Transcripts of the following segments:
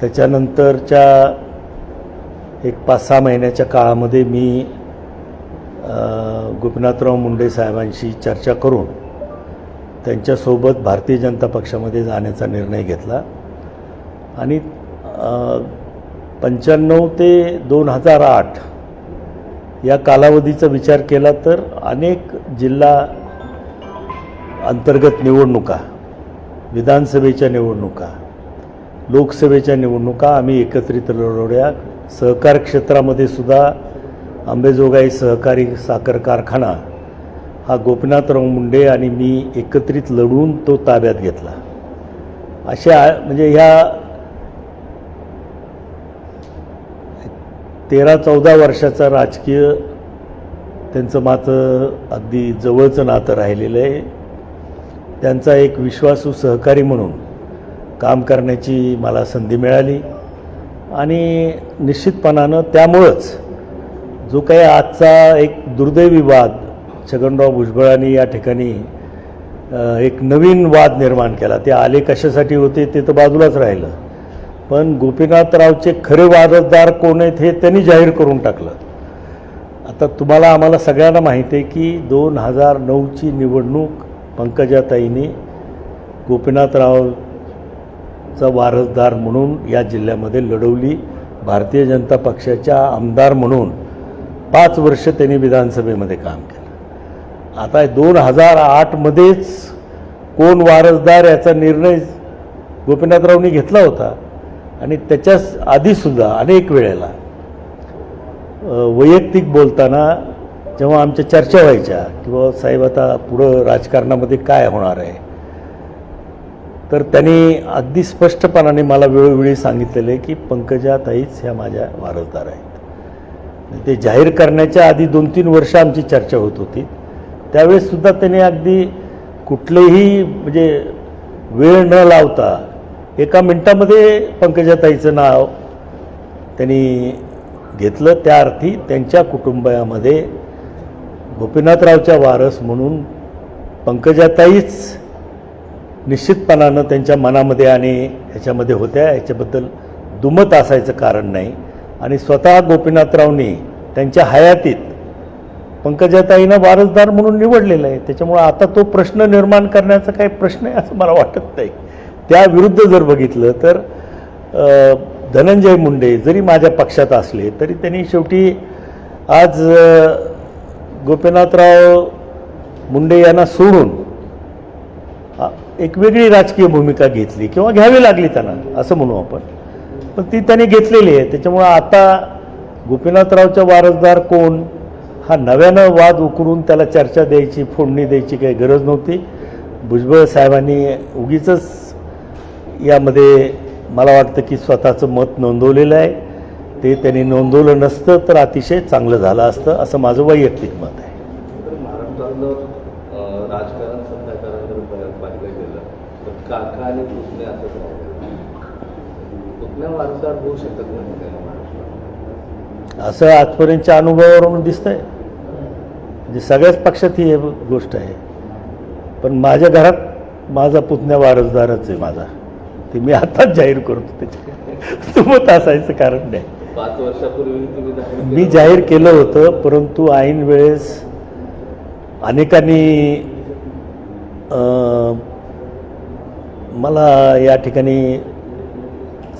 त्याच्यानंतरच्या एक पाच सहा महिन्याच्या काळामध्ये मी गोपीनाथराव मुंडे साहेबांशी चर्चा करून त्यांच्यासोबत भारतीय जनता पक्षामध्ये जाण्याचा निर्णय घेतला. आणि पंच्याण्णव ते दोन हजार आठ या कालावधीचा विचार केला तर अनेक जिल्हा अंतर्गत निवडणुका विधानसभेच्या निवडणुका लोकसभेच्या निवडणुका आम्ही एकत्रित लढवल्या. सहकार क्षेत्रामध्ये सुद्धा अंबेजोगाई सहकारी साखर कारखाना हा गोपीनाथराव मुंडे आणि मी एकत्रित लढून तो ताब्यात घेतला. अशा म्हणजे ह्या तेरा चौदा वर्षाचा राजकीय त्यांचं मात्र अगदी जवळचं नातं राहिलेलं आहे. त्यांचा एक विश्वासू सहकारी म्हणून काम करण्याची मला संधी मिळाली. आणि निश्चितपणानं त्यामुळंच जो काही आजचा एक दुर्दैवी वाद छगनराव भुजबळांनी या ठिकाणी एक नवीन वाद निर्माण केला. ते आले कशासाठी होते ते तर बाजूलाच राहिलं. पण गोपीनाथरावचे खरे वारसदार कोण आहेत हे त्यांनी जाहीर करून टाकलं. आता तुम्हाला आम्हाला सगळ्यांना माहिती आहे की दोन हजार नऊची निवडणूक पंकजाताईने गोपीनाथराव चा वारसदार म्हणून या जिल्ह्यामध्ये लढवली. भारतीय जनता पक्षाच्या आमदार म्हणून पाच वर्ष त्यांनी विधानसभेमध्ये काम केलं. आता दोन हजार आठमध्येच कोण वारसदार याचा निर्णय गोपीनाथरावनी घेतला होता आणि त्याच्या आधीसुद्धा अनेक वेळेला वैयक्तिक बोलताना जेव्हा आमच्या चर्चा व्हायच्या किंवा साहेब आता पुढं राजकारणामध्ये काय होणार आहे? तर त्यांनी अगदी स्पष्टपणाने मला वेळोवेळी सांगितलेलं आहे की पंकजा ताईच ह्या माझ्या वारसदार आहेत. ते जाहीर करण्याच्या आधी दोन तीन वर्ष आमची चर्चा होत होती. त्यावेळेससुद्धा त्यांनी अगदी कुठलेही म्हणजे वेळ न लावता एका मिनटामध्ये पंकजाताईचं नाव त्यांनी घेतलं. त्या अर्थी त्यांच्या कुटुंबामध्ये गोपीनाथरावच्या वारस म्हणून पंकजाताईच निश्चितपणानं त्यांच्या मनामध्ये आणि ह्याच्यामध्ये होत्या. याच्याबद्दल दुमत असायचं कारण नाही. आणि स्वतः गोपीनाथरावनी त्यांच्या हयातीत पंकजाताईनं वारसदार म्हणून निवडलेलं आहे. त्याच्यामुळं आता तो प्रश्न निर्माण करण्याचा काही प्रश्न आहे असं मला वाटत नाही. त्याविरुद्ध जर बघितलं तर धनंजय मुंडे जरी माझ्या पक्षात असले तरी त्यांनी शेवटी आज गोपीनाथराव मुंडे यांना सोडून एक वेगळी राजकीय भूमिका घेतली किंवा घ्यावी लागली त्यांना असं म्हणू आपण. पण ती त्यांनी घेतलेली आहे. त्याच्यामुळं आता गोपीनाथरावच्या वारसदार कोण हा नव्यानं वाद उकरून त्याला चर्चा द्यायची फोडणी द्यायची काही गरज नव्हती. भुजबळ साहेबांनी उगीच यामध्ये मला वाटतं की स्वतःचं मत नोंदवलेलं आहे. ते त्यांनी नोंदवलं नसतं तर अतिशय चांगलं झालं असतं असं माझं वैयक्तिक मत आहे. काका आणि पुतणे असंच राहिलं पुतण्या वारसदार होऊ शकत नाही असं आजपर्यंतच्या अनुभवावरून दिसतंय. म्हणजे सगळ्याच पक्षात ही गोष्ट आहे. पण माझ्या घरात माझा पुतण्या वारसदारच आहे माझा. ते मी आताच जाहीर करतो त्याचे तुमत असायचं कारण नाही. पाच वर्षापूर्वी मी. जाहीर केलं होतं परंतु ऐन वेळेस अनेकांनी मला या ठिकाणी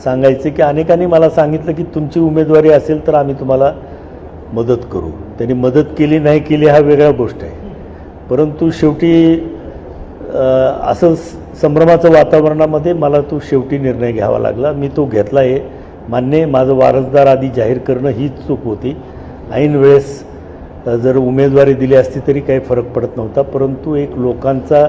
सांगायचं की अनेकांनी मला सांगितलं की तुमची उमेदवारी असेल तर आम्ही तुम्हाला मदत करू. त्यांनी मदत केली नाही केली हा वेगळा गोष्ट आहे. परंतु शेवटी असं संभ्रमाचं वातावरणामध्ये मला तो शेवटी निर्णय घ्यावा लागला. मी तो घेतला आहे. मान्य माझं वारसदार आधी जाहीर करणं हीच चूक होती. ऐन वेळेस जर उमेदवारी दिली असती तरी काही फरक पडत नव्हता. परंतु एक लोकांचा